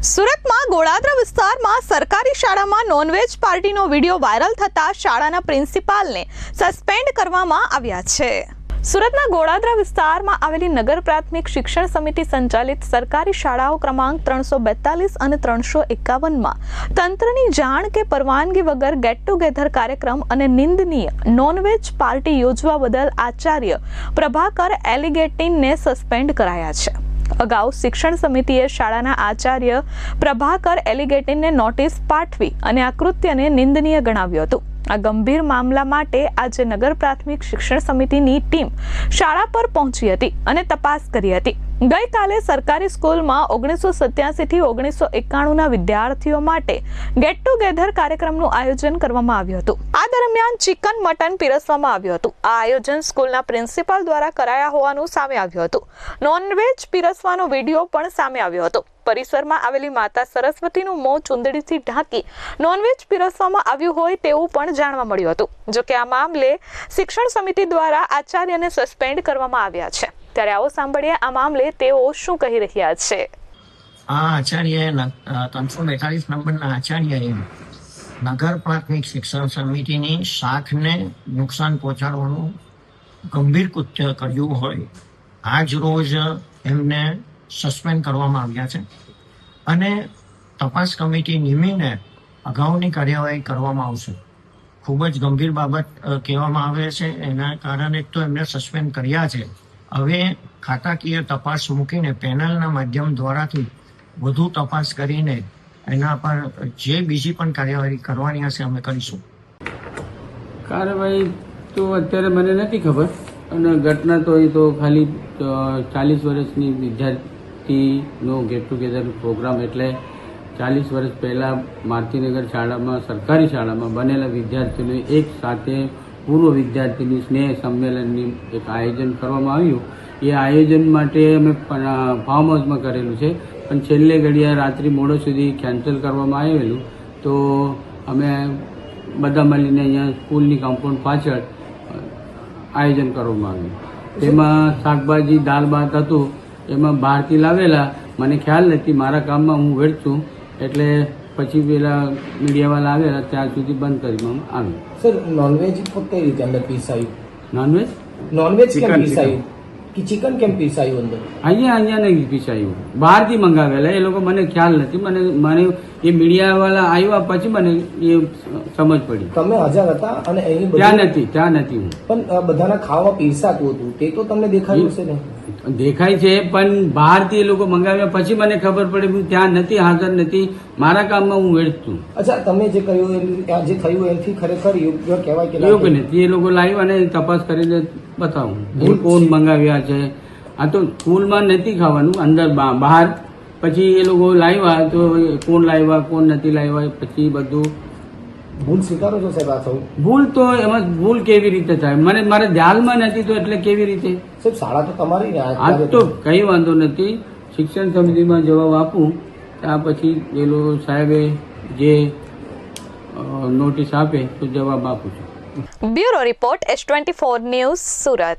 સુરતમાં ગોળાદરા વિસ્તારમાં સરકારી શાળામાં નોનવેજ પાર્ટીનો વીડિયો વાયરલ થતા શાળાના પ્રિન્સિપાલને સસ્પેન્ડ કરવામાં આવ્યા છે. સુરતના ગોળાદરા વિસ્તારમાં આવેલી નગર પ્રાથમિક શિક્ષણ સમિતિ સંચાલિત સરકારી શાળાઓ ક્રમાંક ત્રણસો બેતાલીસ અને ત્રણસો એકાવનમાં તંત્રની જાણ કે પરવાનગી વગર ગેટ ટુગેધર કાર્યક્રમ અને નિંદનીય નોનવેજ પાર્ટી યોજવા બદલ આચાર્ય પ્રભાકર એલિગેટિનને સસ્પેન્ડ કરાયા છે. અગાઉ શિક્ષણ સમિતિએ શાળાના આચાર્ય પ્રભાકર એલિગેટિનને નોટિસ પાઠવી અને આ કૃત્યને નિંદનીય ગણાવ્યું હતું. આ ગંભીર મામલા માટે આજે નગર પ્રાથમિક શિક્ષણ સમિતિની ટીમ શાળા પર પહોંચી હતી અને તપાસ કરી હતી. ગઈકાલે સરકારી સ્કૂલમાં ઓગણીસો સત્યાસીથી ઓગણીસો એકાણુંના વિદ્યાર્થીઓ માટે ગેટ ટુગેધર કાર્યક્રમનું આયોજન કરવામાં આવ્યું હતું. આ દરમિયાન ચિકન, મટન પીરસવામાં આવ્યું હતું. આ આયોજન સ્કૂલના પ્રિન્સિપાલ દ્વારા કરાયા હોવાનું સામે આવ્યું હતું. નોનવેજ પીરસવાનો વીડિયો પણ સામે આવ્યો હતો. પરિસરમાં આવેલી માતા સરસ્વતીનું મોં ચુંદડીથી ઢાંકી નોનવેજ પીરસવામાં આવ્યું હોય તેવું પણ જાણવા મળ્યું હતું. જોકે આ મામલે શિક્ષણ સમિતિ દ્વારા આચાર્યને સસ્પેન્ડ કરવામાં આવ્યા છે. ત્યારે આવો સાંભળીએ આ મામલે તેઓ શું કહી રહ્યા છે. આ આચાર્ય ત્રણસો બેતાલીસ નંબરના આચાર્યએ નગર પ્રાથમિક શિક્ષણ સમિતિની શાખને નુકસાન પહોંચાડવાનું ગંભીર કૃત્ય કર્યું હોય. આજ રોજ એમને સસ્પેન્ડ કરવામાં આવ્યા છે. અને તપાસ કમિટી નિમીને અગાઉની કાર્યવાહી કરવામાં આવશે. ખૂબ જ ગંભીર બાબત કહેવામાં આવે છે. એના કારણે તો એમને સસ્પેન્ડ કર્યા છે. હવે ખાતાકીય તપાસ મૂકીને પેનલના માધ્યમ દ્વારાથી વધુ તપાસ કરીને એના પર જે બીજી પણ કાર્યવાહી કરવાની હશે અમે કરીશું. કાર્યવાહી તો અત્યારે મને નથી ખબર. અને ઘટના તો એ તો ખાલી ચાલીસ વર્ષની વિદ્યાર્થીનો ગેટ ટુગેધર પ્રોગ્રામ એટલે ચાલીસ વર્ષ પહેલાં મારુતિનગર શાળામાં, સરકારી શાળામાં બનેલા વિદ્યાર્થીઓને એક સાથે પૂર્વ વિદ્યાર્થીની સ્નેહ સંમેલનની એક આયોજન કરવામાં આવ્યું. એ આયોજન માટે અમે ફાર્મ હાઉસમાં કરેલું છે. પણ છેલ્લે ઘડિયા રાત્રિ મોડો સુધી કેન્સલ કરવામાં આવેલું. તો અમે બધા મળીને અહીંયા સ્કૂલની કમ્પાઉન્ડ પાછળ આયોજન કરવામાં આવ્યું. તેમાં શાકભાજી દાળ ભાત હતું. એમાં બહારથી લાવેલા. મને ખ્યાલ નથી મારા કામમાં હું વેઠતું એટલે પછી પેલા મીડિયાવાળા આવેલા ત્યાં સુધી બંધ કરવામાં આવ્યું સર નોનવેજ કઈ રીતે અંદર પીસાયું નોનવેજ નોનવેજ કેમ પીસાયું કે ચિકન કેમ પીસાયું અંદર? અહીંયા અહીંયા નહીં પીસાયું બહારથી મંગાવેલા એ લોકો મને ખ્યાલ નથી. મને મને એ મીડિયાવાળા આવ્યા પછી મને એ સમજ પડી. તમે હાજર હતા અને અહીં ત્યાં નથી ત્યાં નથી હું. પણ બધાના ખાવા પીરસાતું હતું તે તો તમને દેખાયું હશે ને? દેખાય છે પણ બહારથી એ લોકો મંગાવ્યા પછી મને ખબર પડી હું ત્યાં નથી હાજર નથી. મારા કામમાં હું વેડતું અચ્છા તમે જે કહ્યું જે થયું એથી ખરેખર યોગ્ય કહેવાય કે યોગ્ય નથી. એ લોકો લાવ્યા અને તપાસ કરીને બતાવું. કોણ મંગાવ્યા છે? આ તો સ્કૂલમાં નથી ખાવાનું અંદર બહાર પછી એ લોકો લાવ્યા તો કોણ લાવ્યા કોણ નથી લાવ્યા પછી બધું. ભૂલ સ્વીકારો છો સાહેબ આ સૌ? ભૂલ તો એમાં ભૂલ કેવી રીતે થાય? મને મારે ધ્યાનમાં નથી તો એટલે કેવી રીતે? સાહેબ શાળા તો તમારી ને આજ તો કઈ વાંધો નથી. શિક્ષણ સમિતિમાં જવાબ આપું. ત્યાં પછી એ લોકો સાહેબે જે નોટિસ આપે તો જવાબ આપું છું. Bureau report S twenty four news Surat.